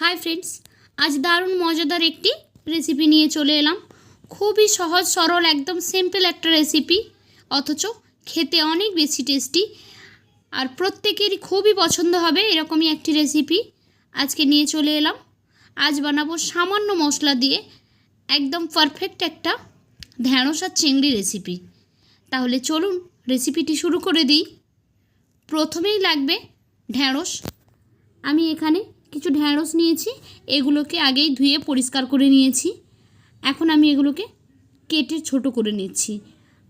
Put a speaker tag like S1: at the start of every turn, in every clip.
S1: Hi friends আজ দারুণ মজাদার একটি রেসিপি নিয়ে চলে এলাম। খুবই সহজ, সরল, একদম সিম্পল একটা রেসিপি অথচ খেতে অনেক বেশি টেস্টি আর প্রত্যেকেরই খুবই পছন্দ হবে এরকমই একটি রেসিপি আজকে নিয়ে চলে এলাম। আজ বানাবো সামান্য মশলা দিয়ে একদম পারফেক্ট একটা ঢ্যাঁড়স আর চিংড়ি রেসিপি তাহলে চলুন রেসিপিটি শুরু করে দিই। প্রথমেই লাগবে ঢ্যাঁড়স আমি এখানে কিছু ঢ্যাঁড়স নিয়েছি, এগুলোকে আগেই ধুয়ে পরিষ্কার করে নিয়েছি। এখন আমি এগুলোকে কেটে ছোট করে নিচ্ছি।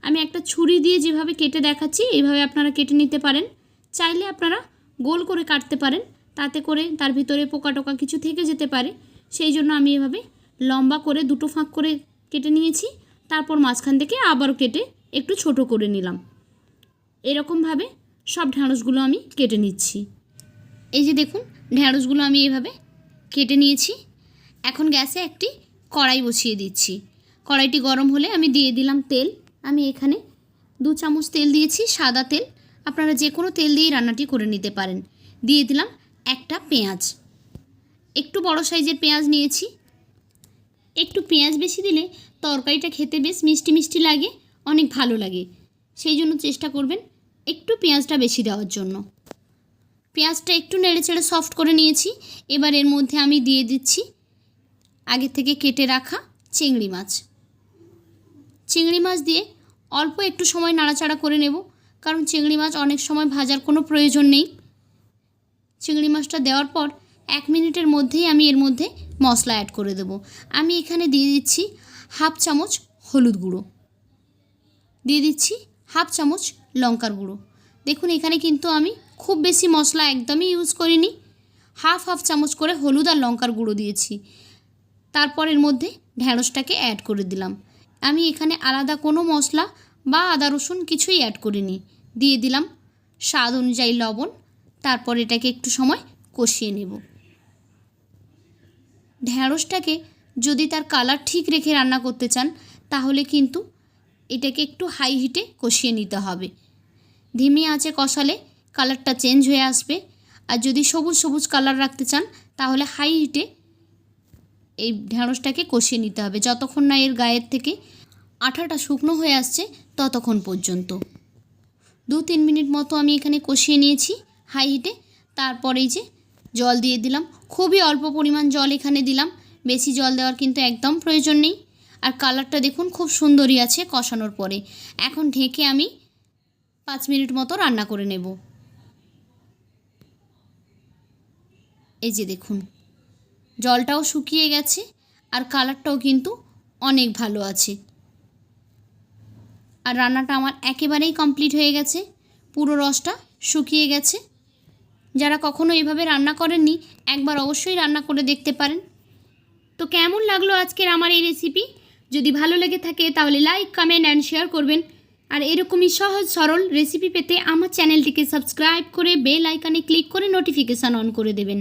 S1: আমি একটা ছুরি দিয়ে যেভাবে কেটে দেখাচ্ছি এইভাবে আপনারা কেটে নিতে পারেন। চাইলে আপনারা গোল করে কাটতে পারেন, তাতে করে তার ভিতরে পোকা টোকা কিছু থেকে যেতে পারে। সেই জন্য আমি এভাবে লম্বা করে দুটো ফাঁক করে কেটে নিয়েছি। তারপর মাঝখান থেকে আবারও কেটে একটু ছোট করে নিলাম। এরকমভাবে সব ঢ্যাঁড়সগুলো আমি কেটে নিচ্ছি। এই যে দেখুন ঢ্যাঁড়সগুলো আমি এভাবে কেটে নিয়েছি। এখন গ্যাসে একটি কড়াই বসিয়ে দিচ্ছি। কড়াইটি গরম হলে আমি দিয়ে দিলাম তেল। আমি এখানে দু চামচ তেল দিয়েছি, সাদা তেল। আপনারা যে কোনো তেল দিয়েই রান্নাটি করে নিতে পারেন। দিয়ে দিলাম একটা পেঁয়াজ। একটু বড় সাইজের পেঁয়াজ নিয়েছি। একটু পেঁয়াজ বেশি দিলে তরকারিটা খেতে বেশ মিষ্টি মিষ্টি লাগে, অনেক ভালো লাগে। সেই জন্য চেষ্টা করবেন একটু পেঁয়াজটা বেশি দেওয়ার জন্য। পেঁয়াজটা একটু নেড়ে চেড়ে সফট করে নিয়েছি। এবার এর মধ্যে আমি দিয়ে দিচ্ছি আগে থেকে কেটে রাখা চিংড়ি মাছ। চিংড়ি মাছ দিয়ে অল্প একটু সময় নাড়াচাড়া করে নেব, কারণ চিংড়ি মাছ অনেক সময় ভাজার কোনো প্রয়োজন নেই। চিংড়ি মাছটা দেওয়ার পর এক মিনিটের মধ্যেই আমি এর মধ্যে মশলা অ্যাড করে দেব। আমি এখানে দিয়ে দিচ্ছি হাফ চামচ হলুদ গুঁড়ো। দিয়ে দিচ্ছি হাফ চামচ লঙ্কার গুঁড়ো। দেখুন এখানে কিন্তু আমি খুব বেশি মশলা একদমই ইউজ করিনি। হাফ হাফ চামচ করে হলুদ আর লঙ্কার গুঁড়ো দিয়েছি। তারপর এর মধ্যে ঢ্যাঁড়সটাকে অ্যাড করে দিলাম। আমি এখানে আলাদা কোনো মশলা বা আদা, রসুন কিছুই অ্যাড করিনি। দিয়ে দিলাম স্বাদ অনুযায়ী লবণ। তারপর এটাকে একটু সময় কষিয়ে নেব। ঢ্যাঁড়সটাকে যদি তার কালার ঠিক রেখে রান্না করতে চান, তাহলে কিন্তু এটাকে একটু হাই হিটে কষিয়ে নিতে হবে। ধিমি আঁচে কষালে কালারটা চেঞ্জ হয়ে আসবে। আর যদি সবুজ সবুজ কালার রাখতে চান, তাহলে হাই হিটে এই ঢ্যাঁড়সটাকে কষিয়ে নিতে হবে। যতক্ষণ না এর গায়ের থেকে আঠাটা শুকনো হয়ে আসছে, ততক্ষণ পর্যন্ত। দু তিন মিনিট মতো আমি এখানে কষিয়ে নিয়েছি হাই হিটে তারপরেই যে জল দিয়ে দিলাম। খুবই অল্প পরিমাণ জল এখানে দিলাম। বেশি জল দেওয়ার কিন্তু একদম প্রয়োজন নেই। আর কালারটা দেখুন, খুব সুন্দরই আছে কষানোর পরে। এখন ঢেকে আমি পাঁচ মিনিট মতো রান্না করে নেব। এই যে দেখুন, জলটাও শুকিয়ে গেছে আর কালারটাও কিন্তু অনেক ভালো আছে। আর রান্নাটা আমার একেবারেই কমপ্লিট হয়ে গেছে, পুরো রসটা শুকিয়ে গেছে। যারা কখনো এভাবে রান্না করেননি, একবার অবশ্যই রান্না করে দেখতে পারেন। তো কেমন লাগল আজকের আমার এই রেসিপি যদি ভালো লেগে থাকে তাহলে লাইক কমেন্ট অ্যান্ড শেয়ার করবেন। আর এরকমই সহজ, সরল রেসিপি পেতে আমার চ্যানেলটিকে সাবস্ক্রাইব করে বেল আইকনে ক্লিক করে নোটিফিকেশান অন করে দেবেন।